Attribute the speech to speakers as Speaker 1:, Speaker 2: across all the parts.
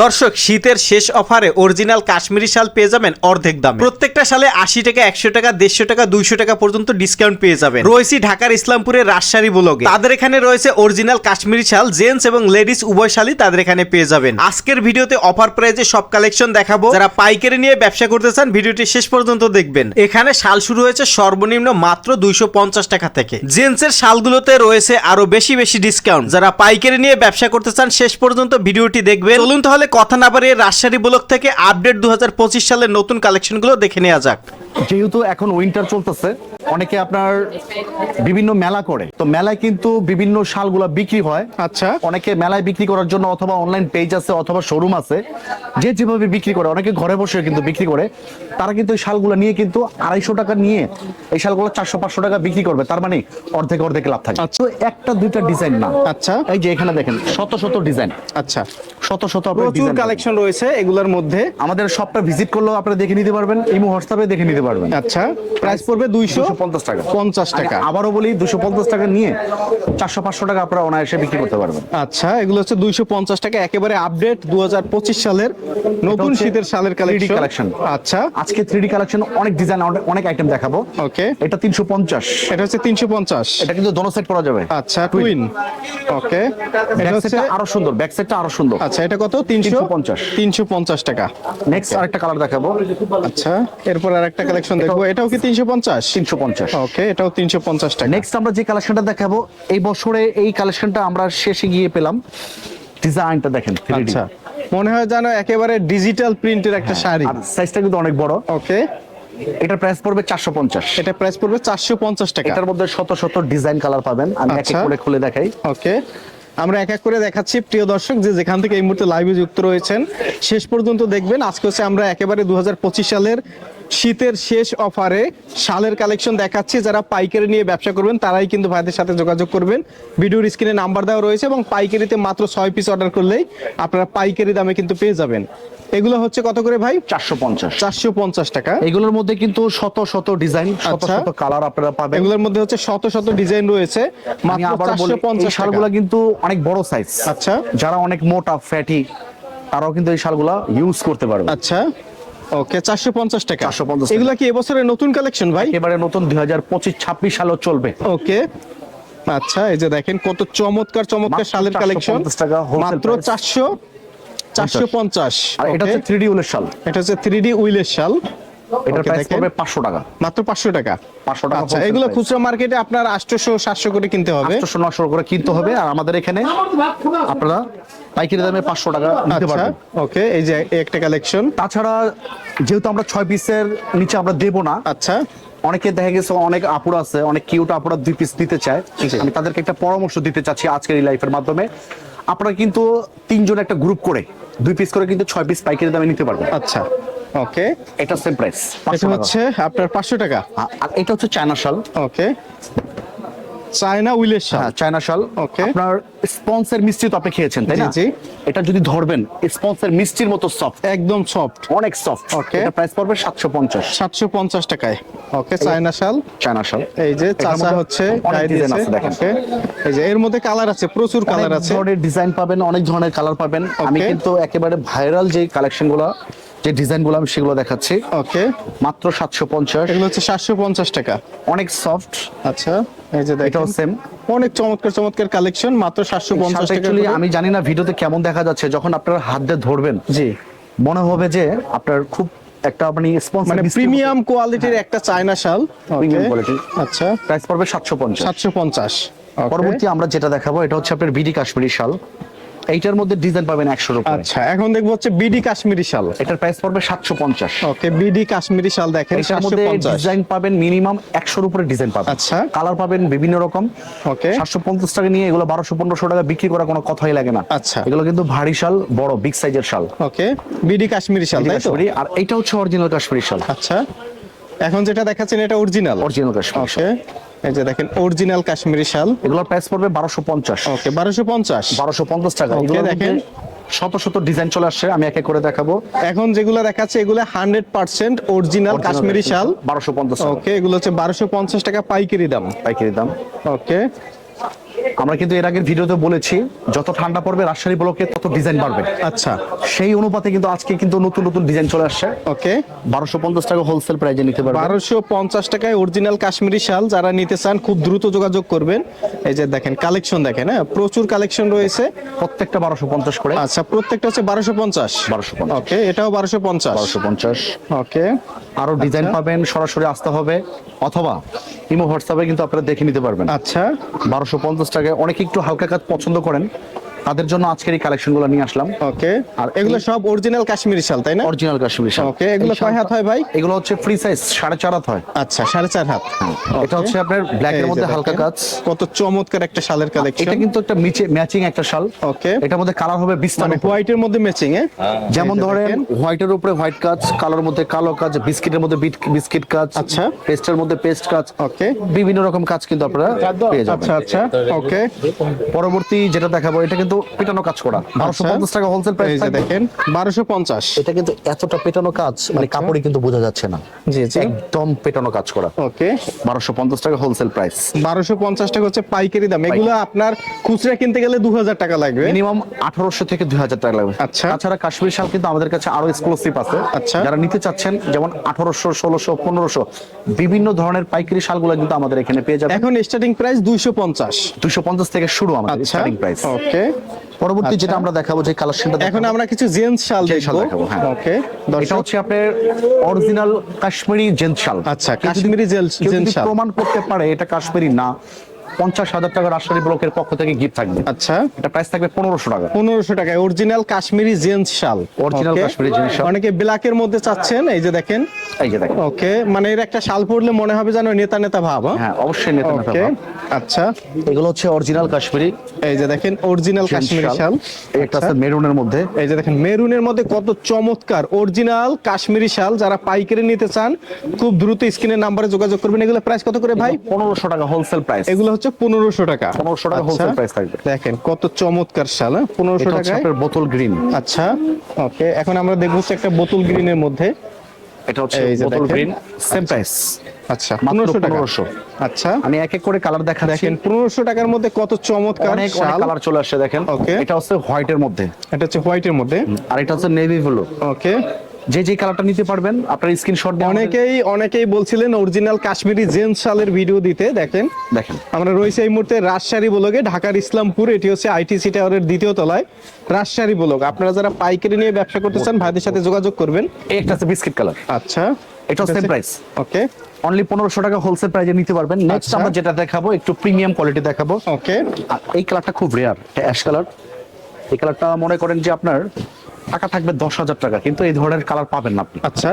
Speaker 1: দর্শক শীতের শেষ অফারে অরিজিনাল কাশ্মীরি শাল পেয়ে যাবেন অর্ধেক দামে। প্রত্যেকটা সালে আশি টাকা একশো টাকা দেড়শো টাকা দুইশো টাকা পর্যন্ত ডিসকাউন্ট পেয়ে যাবেন। রয়েছি ঢাকার ইসলামপুরের রাজশাহী ব্লগে। তাদের এখানে রয়েছে অরিজিনাল কাশ্মীরি শাল জেন্টস এবং লেডিস উভয় শালই তাদের এখানে পেয়ে যাবেন। আজকের ভিডিওতে অফার প্রাইজে সব কালেকশন দেখাবো। যারা পাইকারি নিয়ে ব্যবসা করতে চান ভিডিওটি শেষ পর্যন্ত দেখবেন। এখানে শাল শুরু হয়েছে সর্বনিম্ন মাত্র দুইশো পঞ্চাশ টাকা থেকে। জেন্টস জেন্টসের শালগুলোতে রয়েছে আরও বেশি বেশি ডিসকাউন্ট। যারা পাইকারি নিয়ে ব্যবসা করতে চান শেষ পর্যন্ত ভিডিওটি দেখবেন। চলুন তাহলে কথা না বাড়িয়ে রাজশাহী ব্লক থেকে আপডেট দু হাজার পঁচিশ সালের নতুন কালেকশনগুলো দেখে নেওয়া যাক।
Speaker 2: যেহেতু এখন উইন্টার চলতেছে অনেকে আপনার বিভিন্ন মেলা করে। তো মেলায় কিন্তু বিভিন্ন শালগুলা বিক্রি হয়।
Speaker 3: আচ্ছা।
Speaker 2: অনেকে মেলায় বিক্রি করার জন্য অথবা অনলাইন পেজ আছে অথবা শোরুম আছে। যে যেভাবে বিক্রি করে অনেকে ঘরে বসে কিন্তু বিক্রি করে। তারা কিন্তু এই শালগুলো নিয়ে কিন্তু আড়াইশো টাকা নিয়ে এই শালগুলো চারশো পাঁচশো টাকা বিক্রি করবে। তার মানে অর্ধেক অর্ধেক লাভ থাকে
Speaker 3: আচ্ছা।
Speaker 2: তো একটা দুইটা ডিজাইন না।
Speaker 3: আচ্ছা।
Speaker 2: এই যে এখানে দেখেন শত শত ডিজাইন
Speaker 3: আচ্ছা।
Speaker 2: শত শত
Speaker 3: প্রচুর কালেকশন রয়েছে এগুলোর মধ্যে।
Speaker 2: আমাদের শপটা ভিজিট করলেও আপনারা দেখে নিতে পারবেন ইমো হোয়াটসঅ্যাপে দেখে নিতে পারবেন
Speaker 3: আচ্ছা প্রাইস পড়বে দুইশো
Speaker 2: পঞ্চাশ টাকা।
Speaker 3: পঞ্চাশ টাকা।
Speaker 2: আবারও বলি দুশো পঞ্চাশ টাকা নিয়ে চারশো পাঁচশো টাকা আপনারা অনায়াসে বিক্রি করতে পারবেন।
Speaker 3: আচ্ছা এগুলো হচ্ছে দুইশো পঞ্চাশ টাকা একেবারে আপডেট দু সালের নতুন শীতের সালের
Speaker 2: 3D
Speaker 3: কালেকশন আচ্ছা।
Speaker 2: আজকে থ্রি কালেকশন অনেক ডিজাইন অনেক আইটেম দেখাবো।
Speaker 3: ওকে।
Speaker 2: এটা তিনশো পঞ্চাশ।
Speaker 3: এটা হচ্ছে তিনশো পঞ্চাশ।
Speaker 2: এটা কিন্তু দোনো সেট করা যাবে।
Speaker 3: আচ্ছা টুইন ওকে। এটা হচ্ছে
Speaker 2: আরও সুন্দর ব্যাক সেটটা আরও সুন্দর।
Speaker 3: আচ্ছা এটা কত? তিনশো
Speaker 2: 350
Speaker 3: তিনশো পঞ্চাশ টাকা।
Speaker 2: নেক্সট আরেকটা কালার দেখাবো।
Speaker 3: আচ্ছা এরপর আর একটা কালেকশন দেখব। এটাও কি তিনশো পঞ্চাশ?
Speaker 2: তিনশো পঞ্চাশ।
Speaker 3: ওকে এটাও তিনশো পঞ্চাশ টাকা।
Speaker 2: নেক্সট আমরা যে কালেকশনটা দেখাবো এই বছরে এই কালেকশনটা আমরা শেষে গিয়ে পেলাম। ডিজাইনটা দেখেন
Speaker 3: আচ্ছা। মনে হয় যেন একেবারে ডিজিটাল প্রিন্টের একটা শাড়ি।
Speaker 2: আর সাইজটা কিন্তু অনেক বড়।
Speaker 3: ওকে
Speaker 2: এটার প্রাইস পড়বে চারশো পঞ্চাশ।
Speaker 3: এটা প্রাইস পড়বে চারশো পঞ্চাশ টাকা।
Speaker 2: এটার মধ্যে শত শত ডিজাইন কালার পাবেন। আমি এক এক
Speaker 3: আচ্ছা।
Speaker 2: করে খুলে দেখাই।
Speaker 3: ওকে আমরা এক এক করে দেখাচ্ছি। প্রিয় দর্শক যে যেখান থেকে এই মুহূর্তে লাইভে যুক্ত রয়েছেন শেষ পর্যন্ত দেখবেন। আজকে হচ্ছে আমরা একেবারে দু হাজার পঁচিশ সালের শীতের শেষ অফারে শালের কালেকশন দেখাচ্ছি। যারা পাইকারি নিয়ে ব্যবসা করবেন তারাই কিন্তু ভাইদের সাথে যোগাযোগ করবেন। ভিডিওর স্ক্রিনে নাম্বার দেওয়া রয়েছে এবং পাইকারিতে মাত্র ছয় পিস অর্ডার করলেই আপনারা পাইকারি দামে কিন্তু পেয়ে যাবেন। এগুলো হচ্ছে কত করে ভাই?
Speaker 2: চারশো পঞ্চাশ।
Speaker 3: চারশো পঞ্চাশ টাকা।
Speaker 2: এগুলোর মধ্যে কিন্তু শত শত ডিজাইন শত
Speaker 3: আচ্ছা।
Speaker 2: শত কালার আপনারা পাবেন।
Speaker 3: এগুলোর মধ্যে হচ্ছে শত শত ডিজাইন রয়েছে।
Speaker 2: আবার বলি শালগুলা কিন্তু অনেক বড় সাইজ
Speaker 3: আচ্ছা।
Speaker 2: যারা অনেক মোটা ফ্যাটি তারাও কিন্তু এই শালগুলা ইউজ করতে পারবে।
Speaker 3: আচ্ছা। ওকে চারশো পঞ্চাশ টাকা।
Speaker 2: 450
Speaker 3: এগুলা কি এবছরের নতুন কালেকশন ভাই?
Speaker 2: এবারে নতুন দুই হাজার পঁচিশ ছাব্বিশ সালও চলবে।
Speaker 3: ওকে আচ্ছা এই যে দেখেন কত চমৎকার চমৎকার শালের কালেকশন
Speaker 2: 450
Speaker 3: মাত্র
Speaker 2: price।
Speaker 3: চারশো চারশো পঞ্চাশ
Speaker 2: আর এটা হচ্ছে থ্রি ডি উলের শাল।
Speaker 3: এটা হচ্ছে থ্রি ডি উইলের শাল।
Speaker 2: এটার প্রাইস পড়বে পাঁচশো টাকা।
Speaker 3: মাত্র পাঁচশো টাকা।
Speaker 2: 500 টাকা
Speaker 3: আচ্ছা এগুলো খুচরা মার্কেটে আপনার আটশোশো সাতশো করে কিনতে হবে।
Speaker 2: আটশো নশো করে কিনতে হবে। আর আমাদের এখানে আপনারা পাইকারি দামে পাঁচশো টাকা নিতে
Speaker 3: আচ্ছা
Speaker 2: পারবেন।
Speaker 3: ওকে এই যে একটা কালেকশন
Speaker 2: তাছাড়া যেহেতু আমরা ছয় পিসের নিচে আমরা দেবো না
Speaker 3: আচ্ছা।
Speaker 2: অনেকে দেখা গেছে অনেক আপুরা আছে অনেক কিউট আপুরা দুই পিস দিতে চায়। আমি তাদেরকে একটা পরামর্শ দিতে চাচ্ছি আজকের এই লাইফের মাধ্যমে। আপনারা কিন্তু তিনজন একটা গ্রুপ করে দুই পিস করে কিন্তু ছয় পিস পাইকারি দামে নিতে পারবেন।
Speaker 3: আচ্ছা। ওকে।
Speaker 2: এটা সেম প্রাইস
Speaker 3: এটা হচ্ছে আপনার পাঁচশো টাকা।
Speaker 2: আর এটা হচ্ছে চায়না শাল।
Speaker 3: ওকে। চায়না উইলের শাল।
Speaker 2: হ্যাঁ চায়না শাল।
Speaker 3: Okay.
Speaker 2: আপনার স্পন্সের মিষ্টি তো আপনি খেয়েছেন তাই না?
Speaker 3: জি।
Speaker 2: এটা যদি ধরবেন স্পন্সের মিষ্টির মতো সফট
Speaker 3: একদম সফট
Speaker 2: অনেক সফট
Speaker 3: Okay.
Speaker 2: এটা প্রাইস পড়বে সাতশো পঞ্চাশ।
Speaker 3: সাতশো পঞ্চাশ টাকায়। ওকে চায়না শাল।
Speaker 2: চায়না শাল।
Speaker 3: এই যে চাচা হচ্ছে
Speaker 2: অনেক দেখেন।
Speaker 3: ওকে এই যে এর মধ্যে কালার আছে প্রচুর কালার আছে।
Speaker 2: ধরনের ডিজাইন পাবেন অনেক ধরনের কালার পাবেন। আমি. কিন্তু একেবারে ভাইরাল যে কালেকশনগুলো যে ডিজাইনগুলো আমি সেগুলো দেখাচ্ছি।
Speaker 3: ওকে
Speaker 2: মাত্র সাতশো পঞ্চাশ।
Speaker 3: এগুলো হচ্ছে সাতশো পঞ্চাশ টাকা।
Speaker 2: অনেক সফট
Speaker 3: আচ্ছা। এই যে
Speaker 2: এটাও সেম
Speaker 3: অনেক চমৎকার চমৎকার কালেকশন মাত্র সাতশো পঞ্চাশ টাকা
Speaker 2: আমি জানি না ভিডিওতে কেমন দেখা যাচ্ছে যখন আপনার হাত দিয়ে ধরবেন
Speaker 3: জি।
Speaker 2: মনে হবে যে আপনার খুব একটা আপনি স্পন্সর
Speaker 3: মানে প্রিমিয়াম কোয়ালিটির একটা চায়না শাল। প্রিমিয়াম
Speaker 2: কোয়ালিটি
Speaker 3: আচ্ছা।
Speaker 2: প্রাইস পড়বে সাতশো পঞ্চাশ।
Speaker 3: সাতশো পঞ্চাশ।
Speaker 2: পরবর্তী আমরা যেটা দেখাবো এটা হচ্ছে আপনার বিডি কাশ্মীরি শাল। এইটার মধ্যে ডিজাইন পাবেন একশোর উপরে।
Speaker 3: আচ্ছা এখন দেখব হচ্ছে বিডি কাশ্মীরি শাল।
Speaker 2: এটার প্রাইস পড়বে সাতশো পঞ্চাশ।
Speaker 3: ওকে বিডি কাশ্মীরি শাল দেখেন
Speaker 2: এটার মধ্যে ডিজাইন পাবেন মিনিমাম একশোর উপরে ডিজাইন পাবেন।
Speaker 3: আচ্ছা।
Speaker 2: কালার পাবেন বিভিন্ন রকম।
Speaker 3: ওকে।
Speaker 2: সাতশো পঞ্চাশ টাকা নিয়ে এগুলো বারোশো পনেরোশো টাকা বিক্রি করা কোনো কথাই লাগে না।
Speaker 3: আচ্ছা।
Speaker 2: এগুলো কিন্তু ভারী শাল বড় বিগ সাইজের শাল।
Speaker 3: ওকে বিডি কাশ্মীরি শাল তাই তো?
Speaker 2: আর এটা হচ্ছে অরিজিনাল কাশ্মীরি শাল।
Speaker 3: আচ্ছা এখন যেটা দেখাচ্ছেন এটা অরিজিনাল
Speaker 2: অরিজিনাল কাশ্মীরি শাল।
Speaker 3: ওকে এই যে দেখেন অরিজিনাল কাশ্মীরি শাল।
Speaker 2: এগুলোর প্রাইস পড়বে বারোশো পঞ্চাশ।
Speaker 3: ওকে বারোশো পঞ্চাশ।
Speaker 2: বারোশো পঞ্চাশ টাকা। এগুলো
Speaker 3: দেখেন।
Speaker 2: শত শত ডিজাইন চলে আসছে আমি এক করে দেখাবো।
Speaker 3: এখন যেগুলো দেখাচ্ছে এগুলো হান্ড্রেড পার্সেন্ট অরিজিনাল কাশ্মীরি শাল।
Speaker 2: বারোশো পঞ্চাশ
Speaker 3: ওকে এগুলো হচ্ছে বারোশো পঞ্চাশ টাকা পাইকারি দাম।
Speaker 2: পাইকারি দাম।
Speaker 3: ওকে
Speaker 2: আমরা কিন্তু এর আগের ভিডিওতে বলেছি যত ঠান্ডা পড়বে রাজশাহী ব্লকে তত ডিজাইন বাড়বে।
Speaker 3: আচ্ছা।
Speaker 2: সেই অনুপাতে কিন্তু আজকে কিন্তু নতুন নতুন ডিজাইন চলে আসছে।
Speaker 3: ওকে।
Speaker 2: বারোশো পঞ্চাশ টাকা হোলসেল প্রাইজে নিতে পারবেন।
Speaker 3: বারোশো পঞ্চাশ টাকায় অরিজিনাল কাশ্মীরি শাল যারা নিতে চান খুব দ্রুত যোগাযোগ করবেন। এই যে দেখেন কালেকশন দেখেন হ্যাঁ? প্রচুর কালেকশন রয়েছে।
Speaker 2: প্রত্যেকটা বারোশো পঞ্চাশ করে।
Speaker 3: আচ্ছা প্রত্যেকটা হচ্ছে বারোশো পঞ্চাশ।
Speaker 2: 1250
Speaker 3: ওকে এটাও বারোশো পঞ্চাশ।
Speaker 2: বারোশো পঞ্চাশ।
Speaker 3: ওকে।
Speaker 2: আরও ডিজাইন পাবেন সরাসরি আসতে হবে অথবা ইমো হোয়াটসঅ্যাপে কিন্তু আপনারা দেখে নিতে পারবেন।
Speaker 3: আচ্ছা।
Speaker 2: বারোশো পঞ্চাশ অনেকে একটু হালকা কাজ পছন্দ করেন। তাদের জন্য আজকের এই কালেকশনগুলো নিয়ে আসলাম।
Speaker 3: ওকে আর এগুলো সব অরিজিনাল কাশ্মীরি শাল তাই না?
Speaker 2: অরিজিনাল কাশ্মীরি শাল।
Speaker 3: ওকে, এগুলো কয় হাত হয় ভাই?
Speaker 2: এগুলো হচ্ছে ফ্রি সাইজ সাড়ে চার হাত হয়।
Speaker 3: আচ্ছা সাড়ে চার হাত।
Speaker 2: এটা হচ্ছে আপনার ব্ল্যাক এর মধ্যে হালকা কাজ।
Speaker 3: কত চমৎকার একটা শালের কালেকশন
Speaker 2: এটা কিন্তু একটা মিচে ম্যাচিং একটা শাল।
Speaker 3: ওকে।
Speaker 2: এটার মধ্যে কালার হবে বিস্তার
Speaker 3: মানে হোয়াইটের মধ্যে ম্যাচিং এ
Speaker 2: যেমন ধরেন
Speaker 3: দেখেন।
Speaker 2: হোয়াইটের উপরে হোয়াইট কাজ কালোর মধ্যে কালো কাজ বিস্কিটের মধ্যে বিস্কিট কাজ
Speaker 3: আচ্ছা।
Speaker 2: পেস্টের মধ্যে পেস্ট কাজ।
Speaker 3: ওকে।
Speaker 2: বিভিন্ন রকম কাজ কিন্তু আপনারা পেয়ে যাবেন।
Speaker 3: আচ্ছা আচ্ছা ওকে।
Speaker 2: পরবর্তী যেটা দেখাবো এটা কিন্তু পেটানো কাজ করা। বারোশো পঞ্চাশ টাকা হোলসেল
Speaker 3: আচ্ছা।
Speaker 2: প্রাইস
Speaker 3: দেখেন বারোশো পঞ্চাশ।
Speaker 2: এটা কিন্তু এতটা পেটানো কাজ মানে
Speaker 3: আচ্ছা।
Speaker 2: কাপড়ে কিন্তু বোঝা যাচ্ছে না।
Speaker 3: জি জি।
Speaker 2: একদম পেটানো কাজ করা।
Speaker 3: ওকে।
Speaker 2: বারোশো পঞ্চাশ টাকা হোলসেল প্রাইস
Speaker 3: বারোশো পঞ্চাশ টাকা হচ্ছে পাইকারি দাম। এগুলো আপনার খুচরা কিনতে গেলে দু হাজার টাকা লাগবে।
Speaker 2: মিনিমাম আঠারোশো থেকে দুই হাজার টাকা লাগবে।
Speaker 3: আচ্ছা।
Speaker 2: তাছাড়া কাশ্মীর শাল কিন্তু আমাদের কাছে আরও এক্সক্লুসিভ আছে।
Speaker 3: আচ্ছা।
Speaker 2: যারা নিতে চাচ্ছেন যেমন আঠারোশো ষোলোশো পনেরোশো বিভিন্ন ধরনের পাইকারি শালগুলো কিন্তু আমাদের এখানে পেয়ে যাবেন।
Speaker 3: এখন স্টার্টিং প্রাইস দুইশো পঞ্চাশ।
Speaker 2: দুইশো পঞ্চাশ থেকে শুরু আমাদের
Speaker 3: আচ্ছা।
Speaker 2: Starting price
Speaker 3: okay.
Speaker 2: পরবর্তী
Speaker 3: আচ্ছা।
Speaker 2: যেটা আমরা দেখাবো যে কালেকশনটা
Speaker 3: এখন আমরা কিছু জেন্টস শাল দেখব
Speaker 2: দেখাবো, হ্যাঁ।
Speaker 3: ওকে
Speaker 2: এটা হচ্ছে আপনার অরিজিনাল কাশ্মীরি জেন্টস শাল
Speaker 3: আচ্ছা, কাশ্মীরি জেন্টস শাল।
Speaker 2: প্রমাণ করতে পারে এটা কাশ্মীরি না পঞ্চাশ হাজার টাকা রাজশাহী ব্লকের পক্ষ থেকে গিফট থাকবে।
Speaker 3: আচ্ছা।
Speaker 2: এটা প্রাইস থাকবে পনেরোশো টাকা।
Speaker 3: পনেরোশো টাকায় original Kashmiri gents shawl. Okay?
Speaker 2: Kashmiri gents shawl.
Speaker 3: অনেকে ব্ল্যাকের মধ্যে চাচ্ছেন এই যে দেখেন।
Speaker 2: এই যে দেখেন।
Speaker 3: ওকে মানে এর একটা শাল পরলে মনে হবে যেন নেতা নেতা ভাব হ্যাঁ?
Speaker 2: হ্যাঁ অবশ্যই নেতা নেতা ভাব।
Speaker 3: আচ্ছা।
Speaker 2: এগুলো হচ্ছে অরিজিনাল কাশ্মীরি
Speaker 3: এই যে দেখেন অরিজিনাল কাশ্মীরি শাল।
Speaker 2: এই একটা
Speaker 3: আচ্ছা।
Speaker 2: আছে মেরুনের মধ্যে।
Speaker 3: এই যে দেখেন মেরুনের মধ্যে কত চমৎকার অরিজিনাল কাশ্মীরি শাল। যারা পাইকারি নিতে চান খুব দ্রুত স্ক্রিনের নাম্বারে যোগাযোগ করবেন। এগুলো প্রাইস কত করে ভাই?
Speaker 2: পনেরোশো টাকা হোলসেল প্রাইস
Speaker 3: এগুলো হচ্ছে পনেরোশো টাকা।
Speaker 2: 1500 টাকা
Speaker 3: আচ্ছা।
Speaker 2: wholesale price থাকবে।
Speaker 3: দেখেন কত চমৎকার শাল হ্যাঁ? পনেরোশো
Speaker 2: আপনার বোতল গ্রিন
Speaker 3: আচ্ছা ওকে এখন আমরা দেখব হচ্ছে একটা বোতল গ্রিনের মধ্যে।
Speaker 2: এটা হচ্ছে বোতল গ্রিন সেম প্রাইস
Speaker 3: আচ্ছা
Speaker 2: মাত্র
Speaker 3: পনেরোশো টাকা।
Speaker 2: 1500
Speaker 3: আচ্ছা।
Speaker 2: আমি এক এক করে কালার দেখাচ্ছি।
Speaker 3: দেখেন পনেরোশো টাকার মধ্যে কত চমৎকার
Speaker 2: অনেক অনেক কালার চলে আসছে দেখেন. এটা হচ্ছে হোয়াইটের মধ্যে।
Speaker 3: এটা হচ্ছে হোয়াইটের মধ্যে।
Speaker 2: আর এটা হচ্ছে নেভি ব্লু
Speaker 3: ওকে।
Speaker 2: যে যে কালারটা নিতে পারবেন আপনার স্ক্রিনশট
Speaker 3: অনেকেই অনেকেই বলছিলেন অরিজিনাল কাশ্মীরি জেন্টস শালের ভিডিও দিতে দেখেন।
Speaker 2: দেখেন।
Speaker 3: আমরা রয়েছে এই মুহূর্তে রাজশাহী ব্লগে ঢাকার ইসলামপুর এটি হচ্ছে আইটিসি টাওয়ারের দ্বিতীয় তলায় রাজশাহী ব্লগ। আপনারা যারা পাইকারি নিয়ে ব্যবসা করতে চান ভাইদের সাথে যোগাযোগ করবেন।
Speaker 2: এই একটা আছে বিস্কিট কালার
Speaker 3: আচ্ছা।
Speaker 2: এটা সেম প্রাইস
Speaker 3: ওকে
Speaker 2: অনলি পনেরোশো টাকা হোলসেল প্রাইজে নিতে পারবেন। নেক্সট
Speaker 3: আচ্ছা।
Speaker 2: আমরা যেটা দেখাবো একটু প্রিমিয়াম কোয়ালিটি দেখাবো।
Speaker 3: ওকে
Speaker 2: এই কালারটা খুব রেয়ার অ্যাশ কালার এই কালারটা মনে করেন যে আপনার টাকা থাকবে দশ হাজার টাকা কিন্তু এই ধরনের কালার পাবেন না আপনি।
Speaker 3: আচ্ছা।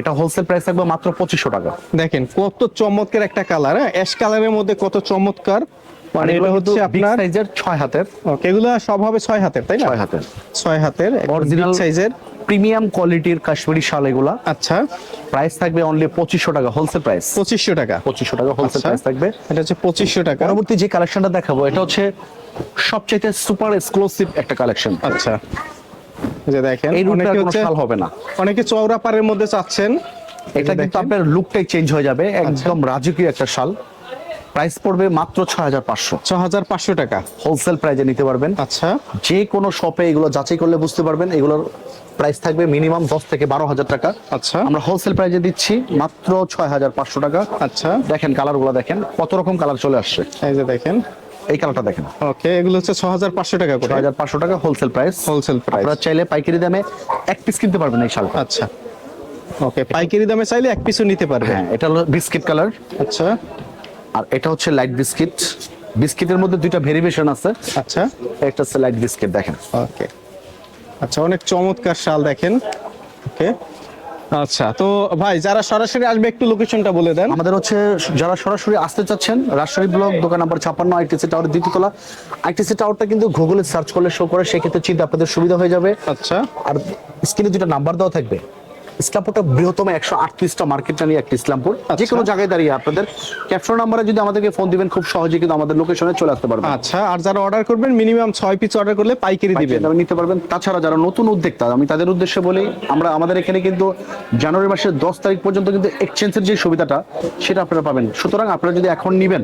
Speaker 2: এটা হোলসেল প্রাইস থাকবে মাত্র পঁচিশশো টাকা।
Speaker 3: দেখেন কত চমৎকার একটা কালার হ্যাঁ? অ্যাশ কালারের মধ্যে কত চমৎকার। মানে এটা হচ্ছে আপনার
Speaker 2: সাইজের ছয় হাতের।
Speaker 3: ওকে এগুলো সব হবে ছয় হাতের তাই না?
Speaker 2: ছয় হাতের।
Speaker 3: ছয় হাতের
Speaker 2: অরিজিনাল
Speaker 3: অরিজিনাল সাইজের
Speaker 2: প্রিমিয়াম কোয়ালিটির কাশ্মীরি শাল এগুলা।
Speaker 3: আচ্ছা।
Speaker 2: প্রাইস থাকবে অনলি পঁচিশশো টাকা হোলসেল প্রাইস
Speaker 3: পঁচিশশো টাকা।
Speaker 2: পঁচিশশো টাকা হোলসেল
Speaker 3: আচ্ছা।
Speaker 2: প্রাইস থাকবে।
Speaker 3: এটা হচ্ছে পঁচিশশো টাকা।
Speaker 2: পরবর্তী যে কালেকশনটা দেখাবো এটা হচ্ছে সবচেয়ে সুপার এক্সক্লুসিভ একটা কালেকশন
Speaker 3: আচ্ছা। যে দেখেন
Speaker 2: এই রূপে কোনো শাল হবে না।
Speaker 3: অনেকে চওড়া পাড়ের মধ্যে চাচ্ছেন।
Speaker 2: এটা কিন্তু আপনার লুকটাই চেঞ্জ হয়ে যাবে একদম রাজকীয় একটা শাল। প্রাইস পড়বে মাত্র ছয় হাজার পাঁচশো।
Speaker 3: ছ হাজার পাঁচশো টাকা।
Speaker 2: হোলসেল প্রাইজে নিতে পারবেন।
Speaker 3: আচ্ছা।
Speaker 2: যে কোনো শপে এগুলো যাচাই করলে বুঝতে পারবেন এগুলোর প্রাইস থাকবে মিনিমাম দশ থেকে বারো হাজার টাকা।
Speaker 3: আচ্ছা।
Speaker 2: আমরা হোলসেল প্রাইজে দিচ্ছি মাত্র ছয় হাজার পাঁচশো টাকা।
Speaker 3: আচ্ছা।
Speaker 2: দেখেন কালারগুলো দেখেন কত রকম কালার চলে আসছে।
Speaker 3: এই যে দেখেন।
Speaker 2: এই কালারটা দেখেন।
Speaker 3: ওকে এগুলো হচ্ছে ছ হাজার পাঁচশো টাকা করে।
Speaker 2: ছয় হাজার পাঁচশো টাকা হোলসেল প্রাইস
Speaker 3: হোলসেল প্রাইস
Speaker 2: আপনারা চাইলে পাইকারি দামে এক পিস কিনতে পারবেন এই শালটা।
Speaker 3: আচ্ছা। ওকে পাইকারি দামে চাইলে এক পিসও নিতে পারবেন।
Speaker 2: হ্যাঁ এটা হলো বিস্কিট কালার
Speaker 3: আচ্ছা।
Speaker 2: আর এটা হচ্ছে লাইট বিস্কিট বিস্কিটের মধ্যে দুইটা ভেরিয়েশন আছে।
Speaker 3: আচ্ছা।
Speaker 2: একটা হচ্ছে লাইট বিস্কিট দেখেন।
Speaker 3: ওকে। আচ্ছা অনেক চমৎকার শাল দেখেন। ওকে। আচ্ছা তো ভাই যারা সরাসরি আসবে একটু লোকেশনটা বলে দেন।
Speaker 2: আমাদের হচ্ছে যারা সরাসরি আসতে চাচ্ছেন রাজশাহী ব্লক দোকান নাম্বার ছাপ্পান্ন আইটিসি টাওয়ার দ্বিতীয়তলা আইটিসি টাওয়ারটা কিন্তু গুগলে সার্চ করলে শো করে সেক্ষেত্রে চিন্তা আপনাদের সুবিধা হয়ে যাবে।
Speaker 3: আচ্ছা।
Speaker 2: আর স্ক্রিনে দুটো নাম্বার দেওয়া থাকবে। ইসলামপুরটা বৃহত্তম একশো আটত্রিশটা মার্কেটটা নিয়ে একটা ইসলামপুর। যে কোনো জায়গায় দাঁড়িয়ে আপনাদের ক্যাপশন নাম্বারে যদি আমাদেরকে ফোন দিবেন খুব সহজে কিন্তু আমাদের লোকেশনে চলে আসতে পারবেন।
Speaker 3: আচ্ছা আর যারা অর্ডার করবেন মিনিমাম ছয় পিস অর্ডার করলে পাইকারি দিবেন।
Speaker 2: নিতে পারবেন। তাছাড়া যারা নতুন উদ্যোক্তা আমি তাদের উদ্দেশ্যে বলি আমরা আমাদের এখানে কিন্তু জানুয়ারি মাসের দশ তারিখ পর্যন্ত কিন্তু এক্সচেঞ্জের যে সুবিধাটা সেটা আপনারা পাবেন। সুতরাং আপনারা যদি এখন নিবেন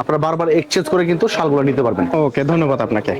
Speaker 2: আপনারা বারবার এক্সচেঞ্জ করে কিন্তু শালগুলো নিতে পারবেন।
Speaker 3: ওকে ধন্যবাদ আপনাকে।